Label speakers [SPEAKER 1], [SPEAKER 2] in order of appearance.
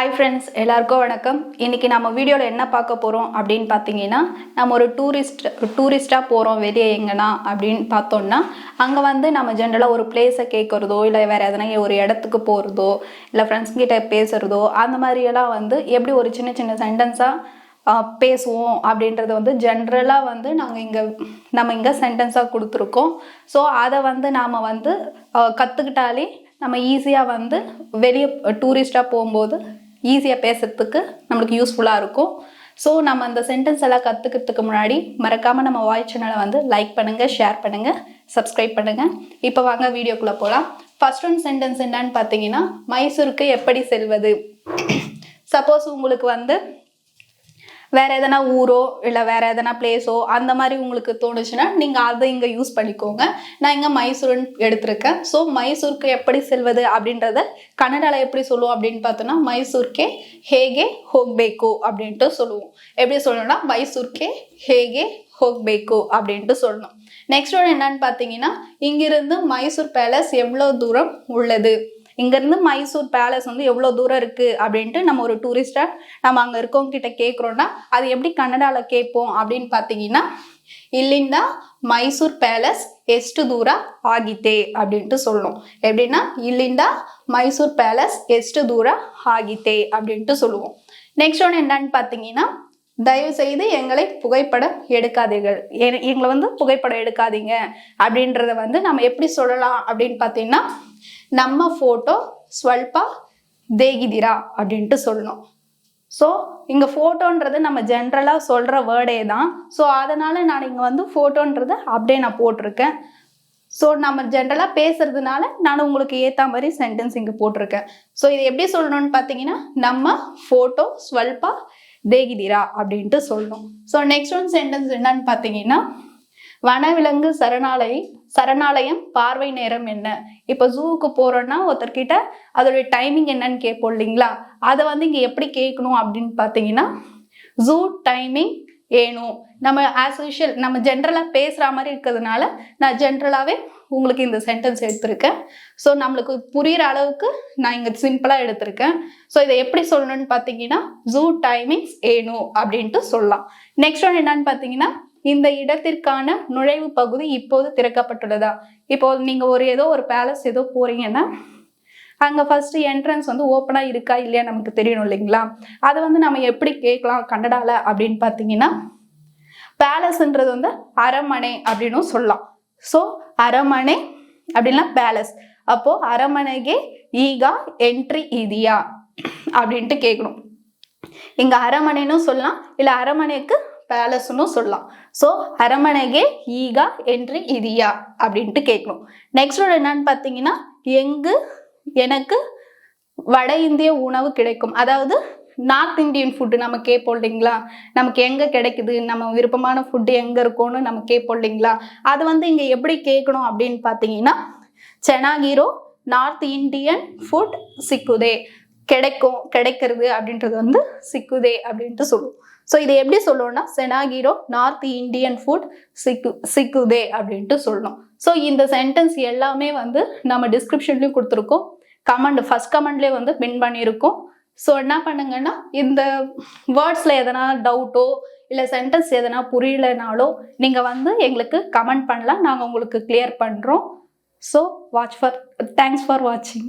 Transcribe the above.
[SPEAKER 1] Hi friends எல்லாருக்கும் வணக்கம். இன்றைக்கி நம்ம வீடியோவில் என்ன பார்க்க போகிறோம் அப்படின்னு பார்த்தீங்கன்னா நம்ம ஒரு டூரிஸ்ட் டூரிஸ்ட்டாக போகிறோம் வெளியே எங்கன்னா அப்படின்னு பார்த்தோம்னா அங்கே வந்து நம்ம ஜென்ரலாக ஒரு பிளேஸை கேட்குறதோ இல்லை வேறு எதனா ஒரு இடத்துக்கு போகிறதோ இல்லை ஃப்ரெண்ட்ஸ்கிட்ட பேசுகிறதோ அந்த மாதிரியெல்லாம் வந்து எப்படி ஒரு சின்ன சின்ன சென்டென்ஸாக பேசுவோம் அப்படின்றத வந்து ஜென்ரலாக வந்து நாங்கள் இங்கே நம்ம இங்கே சென்டென்ஸாக கொடுத்துருக்கோம். ஸோ அதை வந்து நாம் வந்து கற்றுக்கிட்டாலே நம்ம ஈஸியாக வந்து வெளியே டூரிஸ்டாக போகும்போது ஈஸியாக பேசுறதுக்கு நம்மளுக்கு யூஸ்ஃபுல்லாக இருக்கும். ஸோ நம்ம அந்த சென்டென்ஸ் எல்லாம் கற்றுக்கிறதுக்கு முன்னாடி மறக்காமல் நம்ம வாய்ஸ் சேனலை வந்து லைக் பண்ணுங்கள் ஷேர் பண்ணுங்கள் சப்ஸ்கிரைப் பண்ணுங்கள் இப்போ வாங்க வீடியோக்குள்ளே போகலாம் ஃபர்ஸ்ட் ஒன் சென்டென்ஸ் என்னன்னு பார்த்தீங்கன்னா மைசூருக்கு எப்படி செல்வது? சப்போஸ் உங்களுக்கு வந்து வேறு எதனா ஊரோ இல்லை வேறு எதனா பிளேஸோ அந்த மாதிரி உங்களுக்கு தோணுச்சுன்னா நீங்கள் அதை இங்கே யூஸ் பண்ணிக்கோங்க. நான் இங்கே மைசூர்னு எடுத்திருக்கேன். ஸோ மைசூருக்கு எப்படி செல்வது அப்படின்றத கன்னடாவில் எப்படி சொல்லுவோம் அப்படின்னு பார்த்தோன்னா மைசூர்கே ஹேகே ஹோக்பேக்கோ அப்படின்ட்டு சொல்லுவோம். எப்படி சொல்லணும்னா மைசூர்கே ஹேகே ஹோக்பேக்கோ அப்படின்ட்டு சொல்லணும். நெக்ஸ்ட் ஒன்று என்னன்னு பார்த்தீங்கன்னா இங்கிருந்து மைசூர் பேலஸ் எவ்வளோ தூரம் உள்ளது? இங்கேருந்து மைசூர் பேலஸ் வந்து எவ்வளோ தூரம் இருக்குது அப்படின்ட்டு நம்ம ஒரு டூரிஸ்டாக நம்ம அங்கே இருக்கவங்க கிட்ட கேட்குறோன்னா அது எப்படி கன்னடாவில் கேட்போம் அப்படின்னு பார்த்தீங்கன்னா ಇಲ್ಲಿಂದ ಮೈಸೂರ್ ಪ್ಯಾಲೇಸ್ ಎಷ್ಟು ದೂರ ಆಗಿದೆ அப்படின்ட்டு சொல்லணும் எப்படின்னா ಇಲ್ಲಿಂದ ಮೈಸೂರ್ ಪ್ಯಾಲೇಸ್ ಎಷ್ಟು ದೂರ ಆಗಿದೆ அப்படின்ட்டு சொல்லுவோம் நெக்ஸ்ட் ஒன்று என்னன்னு பார்த்தீங்கன்னா தயவு செய்து எங்களை புகைப்படம் எடுக்காதீர்கள் எ- எங்களை வந்து புகைப்படம் எடுக்காதீங்க அப்படின்றத வந்து நம்ம எப்படி சொல்லலாம் அப்படின்னு பார்த்தீங்கன்னா நம்ம ஃபோட்டோ ஸ்வல்பா தேகிதிரா அப்படின்ட்டு சொல்லணும். ஸோ இங்கே ஃபோட்டோன்றது நம்ம ஜென்ரலாக சொல்கிற வேர்டே தான். ஸோ அதனால் நான் இங்கே வந்து ஃபோட்டோன்றது அப்படியே நான் போட்டிருக்கேன். ஸோ நம்ம ஜென்ரலாக பேசுறதுனால நான் உங்களுக்கு ஏற்ற மாதிரி சென்டென்ஸ் இங்கே போட்டிருக்கேன். ஸோ இது எப்படி சொல்லணும்னு பார்த்தீங்கன்னா நம்ம ஃபோட்டோ ஸ்வல்பா தேகிதிரா அப்படின்ட்டு சொல்லணும். ஸோ நெக்ஸ்ட் ஒன் சென்டென்ஸ் என்னன்னு பார்த்தீங்கன்னா வனவிலங்கு சரணாலய சரணாலயம் பார்வை நேரம் என்ன? இப்போ ஜூவுக்கு போகிறோன்னா ஒருத்தர்கிட்ட அதோடைய டைமிங் என்னன்னு கேட்போம் இல்லைங்களா? அதை வந்து இங்கே எப்படி கேட்கணும் அப்படின்னு பார்த்தீங்கன்னா ஜூ டைமிங் ஏனும் நம்ம ஆஸ் யூஷுவல் நம்ம ஜென்ரலாக பேசுகிற மாதிரி இருக்கிறதுனால நான் ஜென்ரலாகவே உங்களுக்கு இந்த சென்டென்ஸ் எடுத்திருக்கேன். ஸோ நம்மளுக்கு புரிகிற அளவுக்கு நான் இங்கே சிம்பிளாக எடுத்திருக்கேன். ஸோ இதை எப்படி சொல்லணும்னு பார்த்தீங்கன்னா ஜூ டைமிங்ஸ் ஏனும் அப்படின்ட்டு சொல்லலாம். நெக்ஸ்ட் ஒன் என்னன்னு பார்த்தீங்கன்னா இந்த இடத்திற்கான நுழைவு பகுதி இப்போது திறக்கப்பட்டுள்ளதா? இப்போ நீங்க ஒரு ஏதோ ஒரு பேலஸ் ஏதோ போறீங்கன்னா அங்கே ஃபஸ்ட்டு என்ட்ரன்ஸ் வந்து ஓப்பனாக இருக்கா இல்லையா நமக்கு தெரியணும் இல்லைங்களா? அதை வந்து நம்ம எப்படி கேட்கலாம் கன்னடாவில் அப்படின்னு பார்த்தீங்கன்னா பேலஸ்ன்றது வந்து அரமனை அப்படின்னும் சொல்லலாம். ஸோ அரமனை அப்படின்னா பேலஸ் அப்போது அரமனைகே ஈகா என்ட்ரி இதியா அப்படின்ட்டு கேட்கணும். இங்கே அரமனைன்னு சொல்லலாம் இல்லை அரமனைக்கு பேலஸ்னும் சொல்லலாம். ஸோ அரமனைகே ஈகா என்று இதியா அப்படின்ட்டு கேட்கணும். நெக்ஸ்ட் ஒரு என்னன்னு பார்த்தீங்கன்னா எங்கு எனக்கு வட இந்திய உணவு கிடைக்கும். அதாவது நார்த் இந்தியன் ஃபுட்டு நம்ம கேட்போம் இல்லைங்களா? நமக்கு எங்கே கிடைக்குது? நம்ம விருப்பமான ஃபுட்டு எங்கே இருக்கோன்னு நம்ம கேட்போம் இல்லைங்களா? அது வந்து இங்கே எப்படி கேட்கணும் அப்படின்னு பார்த்தீங்கன்னா செனாகிரோ நார்த் இந்தியன் ஃபுட் சிக்குதே. கிடைக்கும் கிடைக்கிறது அப்படின்றது வந்து சிக்குதே அப்படின்ட்டு சொல்லுவோம் ஸோ இதை எப்படி சொல்லணும்னா செனாகிரோ நார்த் இந்தியன் ஃபுட் சிக்கு சிக்குதே அப்படின்ட்டு சொல்லணும் ஸோ இந்த சென்டென்ஸ் எல்லாமே வந்து நம்ம டிஸ்கிரிப்ஷன்லையும் கொடுத்துருக்கோம். கமெண்ட் ஃபர்ஸ்ட் கமெண்ட்லேயே வந்து பின் பண்ணியிருக்கோம். ஸோ என்ன பண்ணுங்கன்னா இந்த வேர்ட்ஸில் எதனா டவுட்டோ இல்லை சென்டென்ஸ் எதனா புரியலனாலோ நீங்கள் வந்து எங்களுக்கு கமெண்ட் பண்ணலாம். நாங்கள் உங்களுக்கு கிளியர் பண்ணுறோம் so watch for thanks for வாட்சிங்